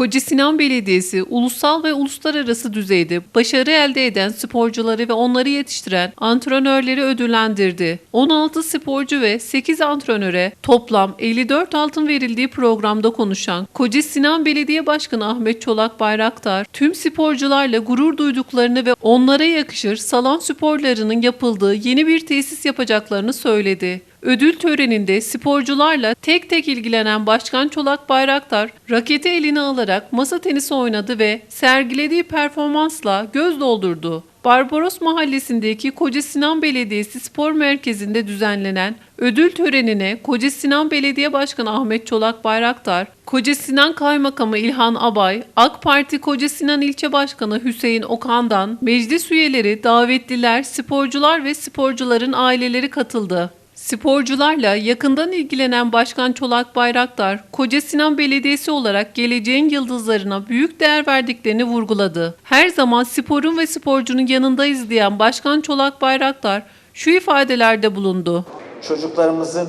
Koca Sinan Belediyesi ulusal ve uluslararası düzeyde başarı elde eden sporcuları ve onları yetiştiren antrenörleri ödüllendirdi. 16 sporcu ve 8 antrenöre toplam 54 altın verildiği programda konuşan Koca Sinan Belediye Başkanı Ahmet Çolak Bayraktar, tüm sporcularla gurur duyduklarını ve onlara yakışır salon sporlarının yapıldığı yeni bir tesis yapacaklarını söyledi. Ödül töreninde sporcularla tek tek ilgilenen Başkan Çolak Bayraktar raketi eline alarak masa tenisi oynadı ve sergilediği performansla göz doldurdu. Barbaros Mahallesi'ndeki Koca Sinan Belediyesi Spor Merkezi'nde düzenlenen ödül törenine Koca Sinan Belediye Başkanı Ahmet Çolak Bayraktar, Koca Sinan Kaymakamı İlhan Abay, AK Parti Koca Sinan İlçe Başkanı Hüseyin Okan'dan meclis üyeleri, davetliler, sporcular ve sporcuların aileleri katıldı. Sporcularla yakından ilgilenen Başkan Çolak Bayraktar, Koca Sinan Belediyesi olarak geleceğin yıldızlarına büyük değer verdiklerini vurguladı. Her zaman sporun ve sporcunun yanındayız diyen Başkan Çolak Bayraktar şu ifadelerde bulundu. Çocuklarımızın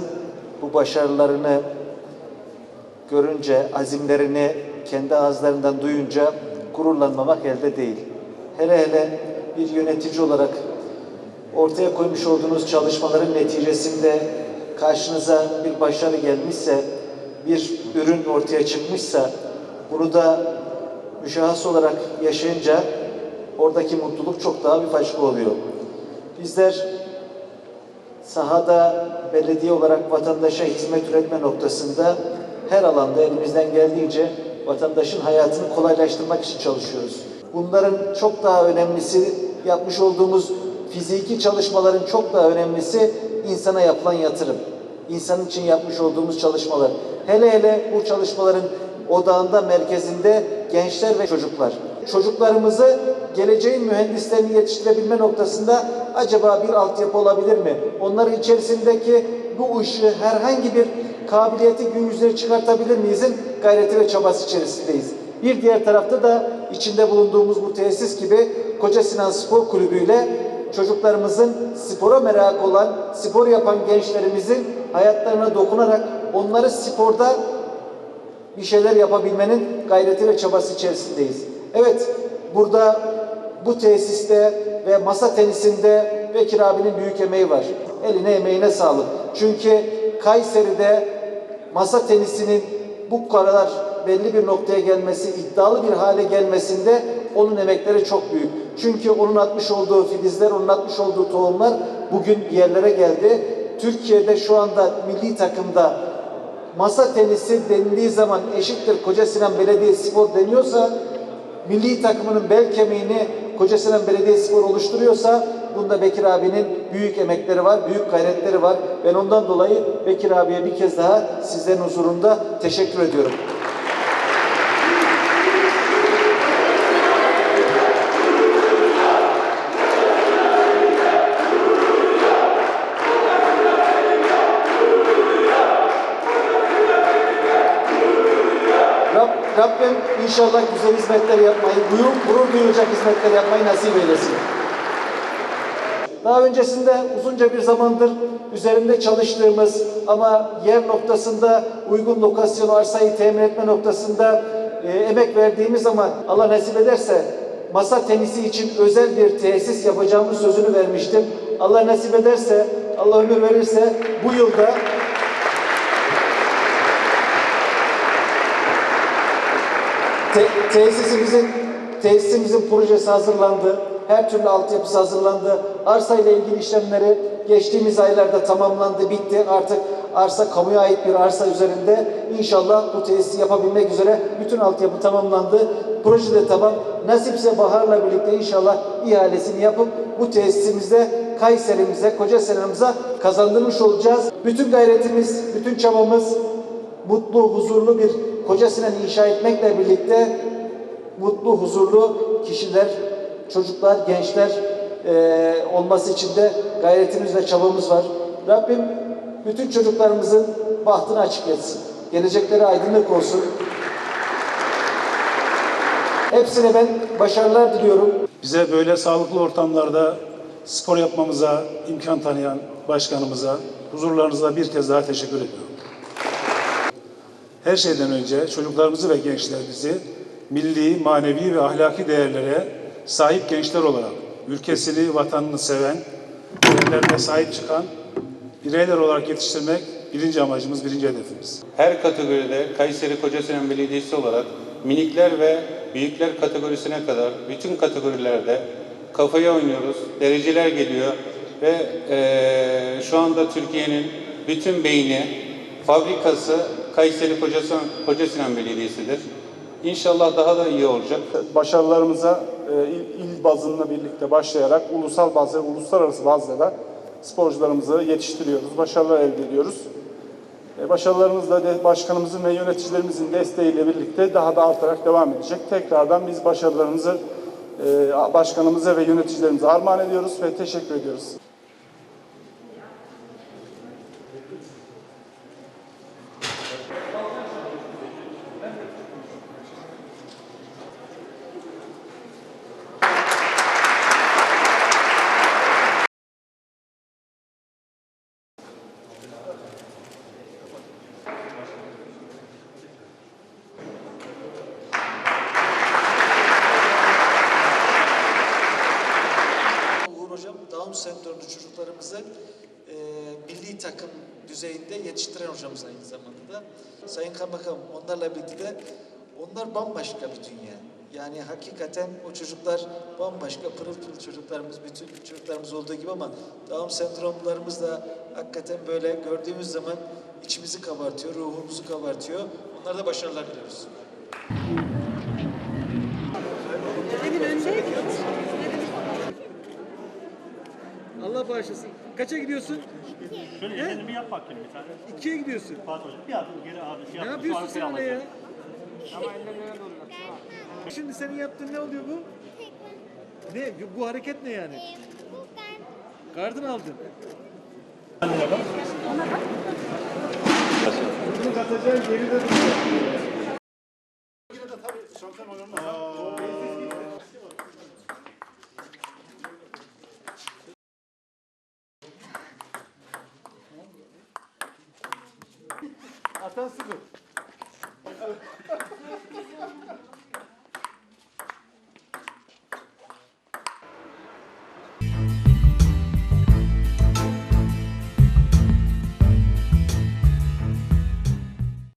bu başarılarını görünce, azimlerini kendi ağızlarından duyunca gururlanmamak elde değil. Hele hele bir yönetici olarak ortaya koymuş olduğunuz çalışmaların neticesinde karşınıza bir başarı gelmişse, bir ürün ortaya çıkmışsa, bunu da müşahhas olarak yaşayınca oradaki mutluluk çok daha bir başka oluyor. Bizler sahada belediye olarak vatandaşa hizmet üretme noktasında her alanda elimizden geldiğince vatandaşın hayatını kolaylaştırmak için çalışıyoruz. Bunların çok daha önemlisi yapmış olduğumuz fiziki çalışmaların çok daha önemlisi insana yapılan yatırım. İnsan için yapmış olduğumuz çalışmalar. Hele hele bu çalışmaların odağında, merkezinde gençler ve çocuklar. Çocuklarımızı geleceğin mühendislerini yetiştirebilme noktasında acaba bir altyapı olabilir mi? Onların içerisindeki bu ışığı herhangi bir kabiliyeti gün yüzüne çıkartabilir miyizin gayreti ve çabası içerisindeyiz. Bir diğer tarafta da içinde bulunduğumuz bu tesis gibi Koca Sinan Spor Kulübü ile çocuklarımızın spora merak olan, spor yapan gençlerimizin hayatlarına dokunarak onları sporda bir şeyler yapabilmenin gayreti ve çabası içerisindeyiz. Evet, burada bu tesiste ve masa tenisinde Bekir abinin büyük emeği var. Eline emeğine sağlık. Çünkü Kayseri'de masa tenisinin bu kadar belli bir noktaya gelmesi, iddialı bir hale gelmesinde onun emekleri çok büyük. Çünkü onun atmış olduğu filizler, onun atmış olduğu tohumlar bugün yerlere geldi. Türkiye'de şu anda milli takımda masa tenisi denildiği zaman eşittir Koca Sinan Belediyespor deniyorsa milli takımının bel kemiğini Koca Sinan Belediyespor oluşturuyorsa bunda Bekir abinin büyük emekleri var, büyük gayretleri var. Ben ondan dolayı Bekir abiye bir kez daha sizlerin huzurunda teşekkür ediyorum. Rabbim inşallah güzel hizmetler yapmayı, gurur, gurur duyulacak hizmetler yapmayı nasip eylesin. Daha öncesinde uzunca bir zamandır üzerinde çalıştığımız ama yer noktasında uygun lokasyonu arsayı temin etme noktasında e, emek verdiğimiz ama Allah nasip ederse masa tenisi için özel bir tesis yapacağımız sözünü vermiştim. Allah nasip ederse, Allah ömür verirse bu yılda Te- tesisimizin tesisimizin projesi hazırlandı. Her türlü altyapısı hazırlandı. Arsa ile ilgili işlemleri geçtiğimiz aylarda tamamlandı, bitti. Artık arsa kamuya ait bir arsa üzerinde inşallah bu tesisi yapabilmek üzere bütün altyapı tamamlandı. Proje de tamam. Nasipse Bahar'la birlikte inşallah ihalesini yapıp bu tesisimizde Kayserimize, Koca Senamıza kazandırmış olacağız. Bütün gayretimiz, bütün çabamız mutlu, huzurlu bir Koca inşa etmekle birlikte mutlu, huzurlu kişiler, çocuklar, gençler eee, olması için de gayretimiz ve çabamız var. Rabbim bütün çocuklarımızın bahtını açık etsin. Gelecekleri aydınlık olsun. Hepsine ben başarılar diliyorum. Bize böyle sağlıklı ortamlarda spor yapmamıza imkan tanıyan başkanımıza, huzurlarınızda bir kez daha teşekkür ediyorum. Her şeyden önce çocuklarımızı ve gençlerimizi milli, manevi ve ahlaki değerlere sahip gençler olarak ülkesini, vatanını seven, değerlerine sahip çıkan bireyler olarak yetiştirmek birinci amacımız, birinci hedefimiz. Her kategoride Kayseri Kocasinan Belediyesi olarak minikler ve büyükler kategorisine kadar bütün kategorilerde kafaya oynuyoruz. Dereceler geliyor ve eee, şu anda Türkiye'nin bütün beyni, fabrikası Kayseri Kocasinan, Kocasinan Belediyesi'dir. İnşallah daha da iyi olacak. başarılarımıza e, il, il bazında birlikte başlayarak ulusal bazda, uluslararası bazda da sporcularımızı yetiştiriyoruz, başarılar elde ediyoruz. E, başarılarımız da de- başkanımızın ve yöneticilerimizin desteğiyle birlikte daha da artarak devam edecek. Tekrardan biz başarılarımızı e, başkanımıza ve yöneticilerimize armağan ediyoruz ve teşekkür ediyoruz. Sendromlu çocuklarımızı e, milli takım düzeyinde yetiştiren hocamız aynı zamanda da. Sayın Kaymakam onlarla birlikte onlar bambaşka bir dünya. Yani hakikaten o çocuklar bambaşka pırıl pırıl çocuklarımız, bütün çocuklarımız olduğu gibi ama Down sendromlarımız da hakikaten böyle gördüğümüz zaman içimizi kabartıyor, ruhumuzu kabartıyor. Onlara da başarılar diliyoruz. Allah bağışlasın. Kaça gidiyorsun? Şöyle elini yap bakayım bir tane. İkiye gidiyorsun. Fatih Hocam bir adım geri abi şey Ne yap. yapıyorsun sen öyle ya? alacağım. Şimdi senin yaptığın ne oluyor bu? Ne? Bu hareket ne yani? Gardın aldın. またすぐ。